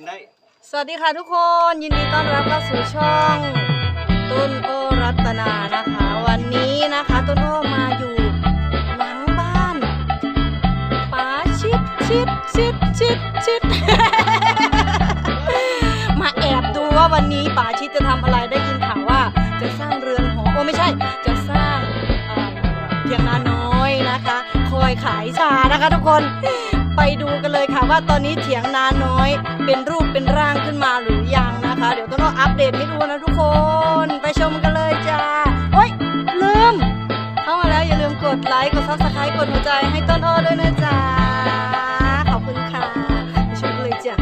นได้ สวัสดีค่ะทุกคนยินดีต้อนรับเข้าสู่ช่องต้นโอรัตนานะคะ วันนี้นะคะต้นโอมาอยู่หลังบ้านป๋าชิดชิดชิดชิดชิด มาแอบดูว่าวันนี้ป๋าชิดจะทำอะไรได้ยินข่าวว่าจะสร้างเรือนหอโอ้ไม่ใช่ จะสร้างเอ่อเถียงนาน้อยนะคะ คอยขายชานะคะทุกคน ไปดูกันเลยค่ะว่าตอนนี้เถียงนาน้อย เป็นรูปเป็นร่างขึ้นมาหรือยังนะคะ เดี๋ยวต้นอ้ออัปเดตให้ดูนะทุกคน ไปชมกันเลยจ้าโอ๊ยลืม เข้ามาแล้วอย่าลืมกดไลค์กดซับสไครต์กดหัวใจให้ต้นอ้อด้วยนะจ๊ะขอบคุณค่ะไปชมกันเลยจ้ะ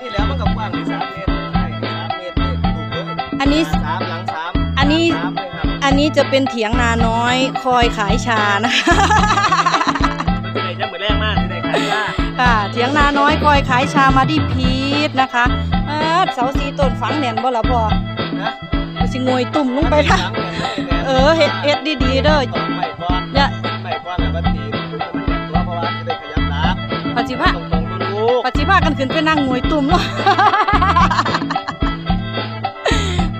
นี่แล้วมันก็กว้างเลยสามเมตรใช่สามเมตรนี่ถูกเลยอันนี้สามหลังสามอันนี้สามเลยครับอันนี้จะเป็นเถียงนาน้อยคอยขายชานะคะมันจะ ได้จะเหมือนแรกมากจะได้ขายว่าค่ะเถียงนาน้อยคอยขายชามาที่พีทนะคะอ่าเสาสีต้นฝังแน่นบ่ละพ่อนะเอาสิงวยตุ่มลงไปละสามเนี่ยไม่แน่เออเฮ็ดเฮ็ดดีๆเด้อต้องไม่ก้อนอย่าไม่ก้อนแล้วก็ตีคือมันแหลมตัวเพราะว่าจะได้ขยับหลักปัจจิพะตรงๆดูปัจจิพากันขึ้นไปนั่งงวยตุ่มเนาะ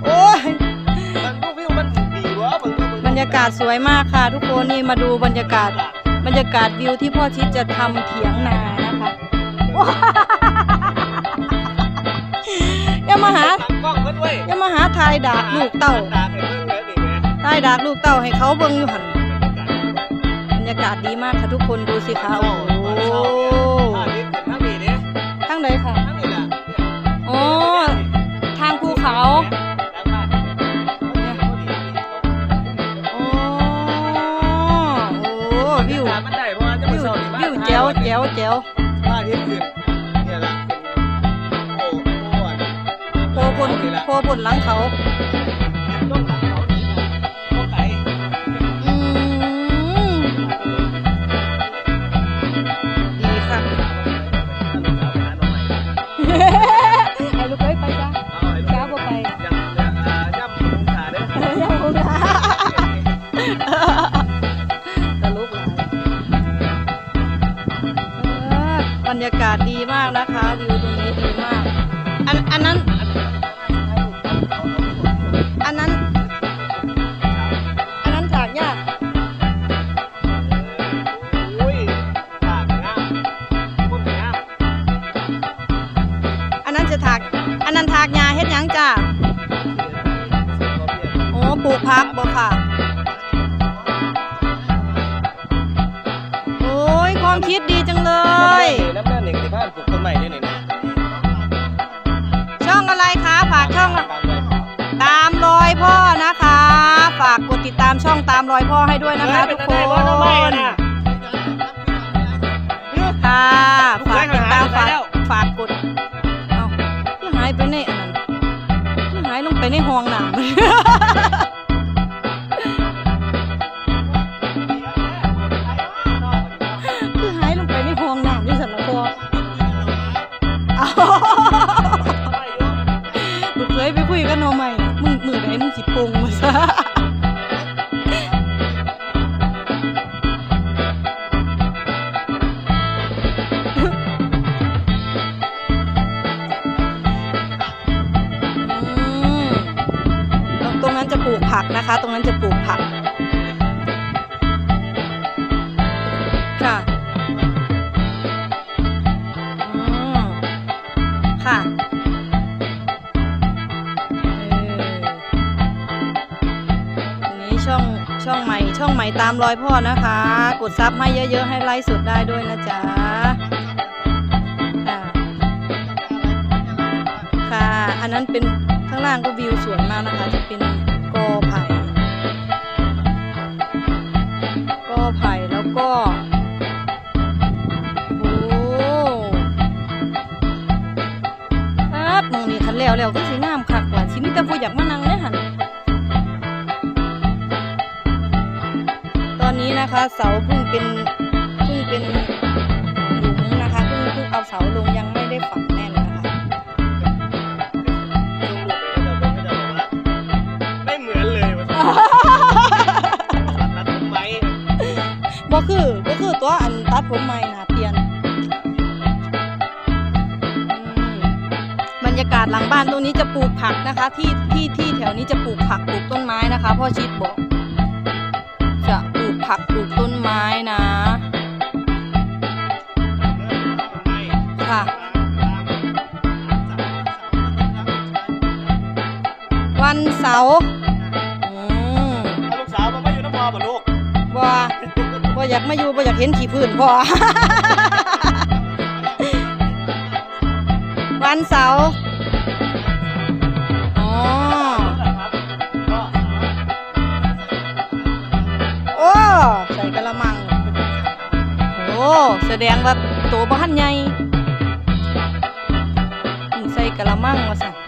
โอ้ยๆมันดูวิวมันดีวะมันดูมันบรรยากาศสวยมากค่ะ ทุกคนนี่มาดูบรรยากาศ บรรยากาศวิวที่พ่อชิดจะทำเถียงนานะคะว้าอย่ามาหาตั้งกล้องเพิ่นไว้อย่ามาหาทายดากลูกเต่าดากให้เพิ่นแล้วนี่แหม่ทายดากลูกเต่าให้เขาเบิ่งอยู่หันบรรยากาศดีมากค่ะทุกคนดูสิคะโอ้โห แจ๋วแจ๋วแจ๋วบ้านที่ขึ้นเนี่ยล่ะขึ้นโอ้โหอันโพบนโพบนหลังเขาลงหลังเขานี่นะเขาไก่อืมดีค่ะไอ้ลูกเอ้ยไปจ้ะจ้าบ่ไปยังยังอ่าย่ำองศาเด้อยังคงนะ รรยากาศดีมากนะคะวิวตรงนี้ดีมาก อันอันนั้น อันนั้น อันนั้นถากยากอุ้ยปากงามคนงามอันนั้นจะถากอันนั้นถากยาเฮ็ดหยังจ้าโอ้ปลูกพักบ่ค่ะ ความคิดดีจังเลย น้ำเนินหนึ่งสิบห้าปลูกต้นใหม่ด้วยนี่นะช่องอะไรคะฝากช่องตามเลยตามรอยพ่อนะคะ ฝากกดติดตามช่องตามรอยพ่อให้ด้วยนะคะทุกคนค่ะฝากติดตามฝากฝากกด เอาคือหายไปในอันนั้นคือหายลงไปในห้องน้ำ มึงมือไหนสิโปงมาซะอืมตรงนั้นจะปลูกผักนะคะ ตรงนั้นจะปลูกผัก ช่องช่องใหม่ช่องใหม่ตามรอยพ่อนะคะ กดซับให้เยอะๆให้ไลฟ์สดได้ด้วยนะจ๊ะค่ะค่ะ อันนั้นเป็นข้างล่างก็วิวสวยมากนะคะ จะเป็นกอไผ่กอไผ่แล้วก็โอ้ครับมองนี่คันแล้วแล้วก็สิงามคักว่าสิมีแต่ผู้อยากมานั่งเลยหัน นนี้นะคะ เสาเพิ่งเป็นเพิ่งเป็นหลุมนะคะเพิ่งเพิ่งเอาเสาลงยังไม่ได้ฝังแน่นนะคะไม่เหมือนเลยว่ะตัดผมไหมบ่คือบ่คือตัวอันตัดผมใหม่นะเปลี่ยนยากาศหลังบ้านตรงนี้จะปลูกผักนะคะ ที่ที่ที่แถวนี้จะปลูกผักปลูกต้นไม้นะคะพ่อชิดบอกจะปลูก ผักปลูกต้นไม้นะ ค่ะ วันเสาร์อืมเอาลูกสาวมาไม่อยู่น้ำพอบ่ลูกบ่บ่อยากมาอยู่บ่อยากเห็นขี้พื้นพ่อวันเสาร์ แสดงว่าตัวบ้านใหญ่ใส่กะละมังมาสั่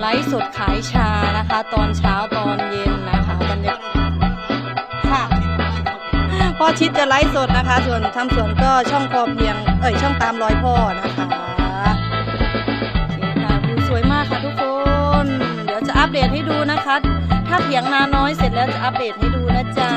ไลฟ์สดขายชานะคะ ตอนเช้าตอนเย็นนะคะบรรยากาศค่ะพ่อชิดจะไลฟ์สดนะคะ ส่วนทำสวนก็ช่องพอเพียง เอ้ยช่องตามรอยพ่อนะคะค่ะวิวสวยมากค่ะทุกคน เดี๋ยวจะอัปเดตให้ดูนะคะ ถ้าเถียงนาน้อยเสร็จแล้วจะอัปเดตให้ดูนะจ๊ะ